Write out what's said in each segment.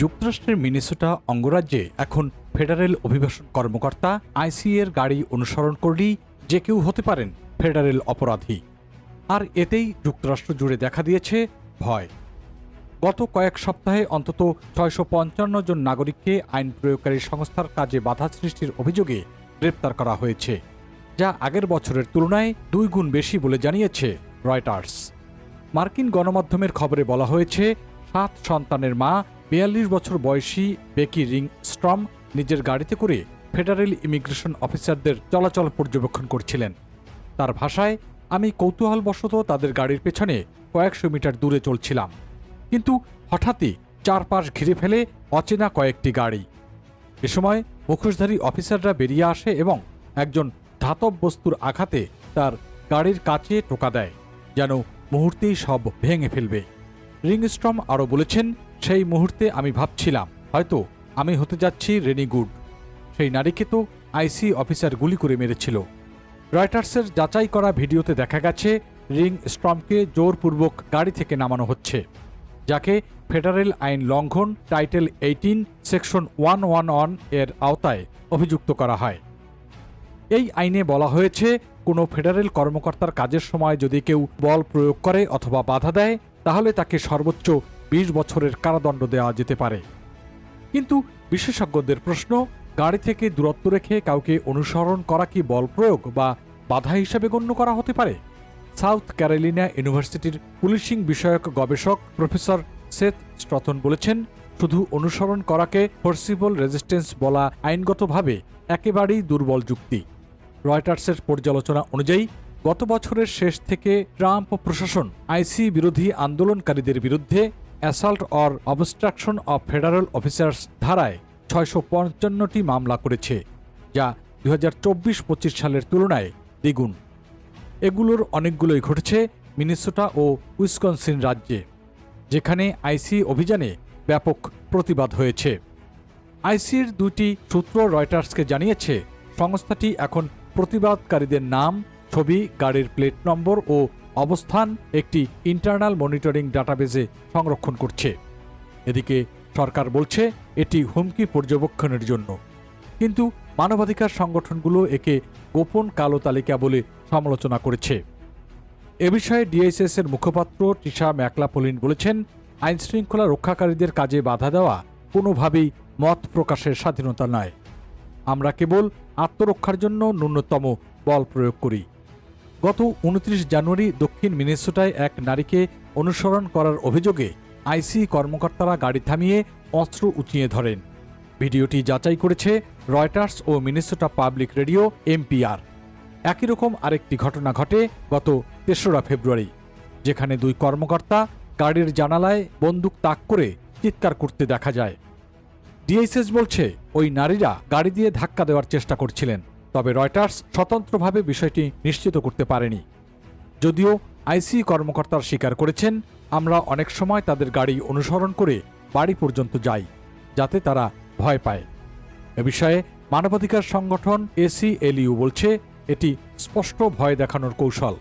যুক্তরাষ্ট্রের মিনেসোটা অঙ্গরাজ্যে এখন ফেডারেল অভিবাসন কর্মকর্তা আইসি এর গাড়ি অনুসরণ করলেই যে কেউ হতে পারেন ফেডারেল অপরাধী। আর এতেই যুক্তরাষ্ট্র জুড়ে দেখা দিয়েছে ভয়। গত কয়েক সপ্তাহে অন্তত ছয়শো পঞ্চান্ন জন নাগরিককে আইন প্রয়োগকারী সংস্থার কাজে বাধা সৃষ্টির অভিযোগে গ্রেপ্তার করা হয়েছে, যা আগের বছরের তুলনায় দুই গুণ বেশি বলে জানিয়েছে রয়টার্স। মার্কিন গণমাধ্যমের খবরে বলা হয়েছে, সাত সন্তানের মা বিয়াল্লিশ বছর বয়সী বেকি রিং স্ট্রম নিজের গাড়িতে করে ফেডারেল ইমিগ্রেশন অফিসারদের চলাচল পর্যবেক্ষণ করছিলেন। তার ভাষায়, আমি কৌতূহলবশত তাদের গাড়ির পেছনে কয়েকশো মিটার দূরে চলছিলাম। কিন্তু হঠাৎই চারপাশ ঘিরে ফেলে অচেনা কয়েকটি গাড়ি। এ সময় মুখোশধারী অফিসাররা বেরিয়ে আসে এবং একজন ধাতব বস্তুর আঘাতে তার গাড়ির কাছে টোকা দেয়, যেন মুহূর্তেই সব ভেঙে ফেলবে। রিংস্ট্রম আরও বলেছেন, সেই মুহূর্তে আমি ভাবছিলাম, হয়তো আমি হতে যাচ্ছি রেনি গুড। সেই নারীকে তো আইসি অফিসার গুলি করে মেরেছিল। রয়টার্সের যাচাই করা ভিডিওতে দেখা গেছে রিং স্ট্রমকে জোরপূর্বক গাড়ি থেকে নামানো হচ্ছে, যাকে ফেডারেল আইন লঙ্ঘন title eighteen, section one one ওয়ানের আওতায় অভিযুক্ত করা হয়। এই আইনে বলা হয়েছে, কোনো ফেডারেল কর্মকর্তার কাজের সময় যদি কেউ বল প্রয়োগ করে অথবা বাধা দেয় তাহলে তাকে সর্বোচ্চ বিশ বছরের কারাদণ্ড দেওয়া যেতে পারে। কিন্তু বিশেষজ্ঞদের প্রশ্ন, গাড়ি থেকে দূরত্ব রেখে কাউকে অনুসরণ করা কি বল প্রয়োগ বা বাধা হিসেবে গণ্য করা হতে পারে? সাউথ ক্যারোলিনা ইউনিভার্সিটির পুলিশিং বিষয়ক গবেষক প্রফেসর সেথ স্টথন বলেছেন, শুধু অনুসরণ করাকে ফোর্সিবল রেজিস্ট্যান্স বলা আইনগতভাবে একেবারেই দুর্বল যুক্তি। রয়টার্সের পর্যালোচনা অনুযায়ী গত বছরের শেষ থেকে ট্রাম্প প্রশাসন, আইসি বিরোধী আন্দোলনকারীদের বিরুদ্ধে assault or obstruction of federal officers ধারায় ছয়শো পঞ্চান্নটি মামলা করেছে, যা দু হাজার চব্বিশ পঁচিশ সালের তুলনায় দ্বিগুণ। এগুলোর অনেকগুলোই ঘটেছে মিনেসোটা ও উইসকনসিন রাজ্যে, যেখানে আইসি অভিযানে ব্যাপক প্রতিবাদ হয়েছে। আইসির দুটি সূত্র রয়টার্সকে জানিয়েছে, সংস্থাটি এখন প্রতিবাদকারীদের নাম ছবি, গাড়ির প্লেট নম্বর ও অবস্থান একটি ইন্টারনাল মনিটরিং ডাটাবেজে সংরক্ষণ করছে। এদিকে সরকার বলছে, এটি হুমকি পর্যবেক্ষণের জন্য। কিন্তু মানবাধিকার সংগঠনগুলো একে গোপন কালো তালিকা বলে সমালোচনা করেছে। এ বিষয়ে ডিএসএস এর মুখপাত্র টিশা ম্যাকলাপোলিন বলেছেন আইন শৃঙ্খলা রক্ষাকারীদের কাজে বাধা দেওয়া কোনোভাবেই মত প্রকাশের স্বাধীনতা নয়। আমরা কেবল আত্মরক্ষার জন্য ন্যূনতম বল প্রয়োগ করি। গত উনত্রিশ জানুয়ারি দক্ষিণ মিনেসোটায় এক নারীকে অনুসরণ করার অভিযোগে আইসি কর্মকর্তারা গাড়ি থামিয়ে অস্ত্র উঁচিয়ে ধরেন। ভিডিওটি যাচাই করেছে রয়টার্স ও মিনেসোটা পাবলিক রেডিও এমপিআর। একই রকম আরেকটি ঘটনা ঘটে গত তেসরা ফেব্রুয়ারি, যেখানে দুই কর্মকর্তা গাড়ির জানালায় বন্দুক তাক করে চিৎকার করতে দেখা যায়। ডিএসএস বলছে, ওই নারীরা গাড়ি দিয়ে ধাক্কা দেওয়ার চেষ্টা করছিলেন। তবে রয়টার্স স্বতন্ত্রভাবে বিষয়টি নিশ্চিত করতে পারেনি। যদিও আইসি কর্মকর্তার স্বীকার করেছেন, আমরা অনেক সময় তাদের গাড়ি অনুসরণ করে বাড়ি পর্যন্ত যাই, যাতে তারা ভয় পায়। এ বিষয়ে মানবাধিকার সংগঠন এসিএলইউ বলছে, এটি স্পষ্ট ভয় দেখানোর কৌশল।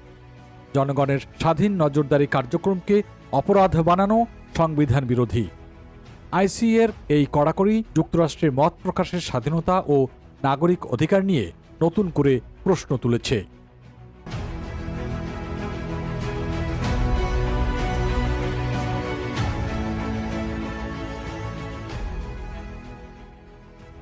জনগণের স্বাধীন নজরদারি কার্যক্রমকে অপরাধ বানানো সংবিধান বিরোধী। আইসিএর এই কড়াকড়ি যুক্তরাষ্ট্রের মত প্রকাশের স্বাধীনতা ও নাগরিক অধিকার নিয়ে নতুন করে প্রশ্ন তুলেছে।